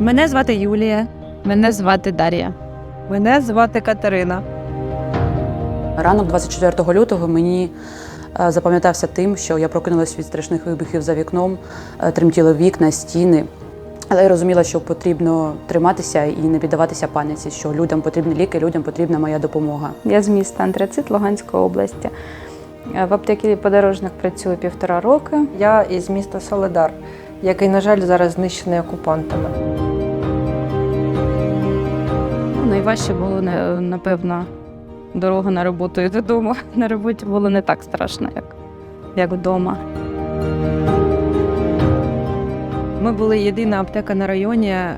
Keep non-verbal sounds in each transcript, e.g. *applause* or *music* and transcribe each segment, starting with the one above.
Мене звати Юлія. Мене звати Дар'я. Мене звати Катерина. Ранок 24 лютого мені е, запам'ятався тим, що я прокинулась від страшних вибухів за вікном, е, тремтіли вікна, стіни. Але я розуміла, що потрібно триматися і не піддаватися паніці, що людям потрібні ліки, людям потрібна моя допомога. Я з міста Антрацит Луганської області. Е, В аптекі подорожник працюю півтора роки. Я із міста Соледар, який, на жаль, зараз знищений окупантами. Найважче було напевно дорога на роботу і додому. *laughs* На роботі було не так страшно, як, як вдома. Ми були єдина аптека на районі, е,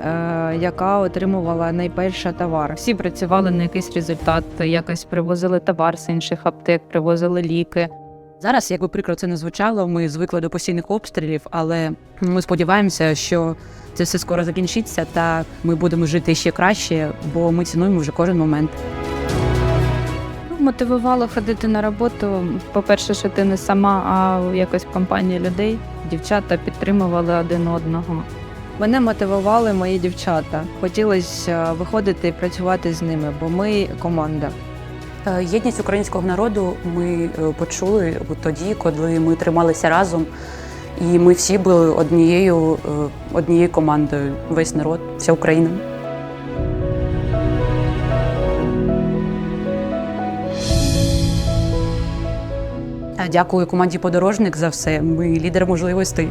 яка отримувала найперше товар. Всі працювали на якийсь результат, якось привозили товар з інших аптек, привозили ліки. Зараз, як би прикро це не звучало, ми звикли до постійних обстрілів, але ми сподіваємося, що це все скоро закінчиться, та ми будемо жити ще краще, бо ми цінуємо вже кожен момент. Мотивувало ходити на роботу. По-перше, що ти не сама, а якось в компанії людей. Дівчата підтримували один одного. Мене мотивували мої дівчата. Хотілося виходити і працювати з ними, бо ми команда. Е, Єдність українського народу ми е, почули тоді, коли ми трималися разом, і ми всі були однією, е, однією командою. Весь народ, вся Україна. Дякую команді Подорожник за все. Ми лідер можливостей.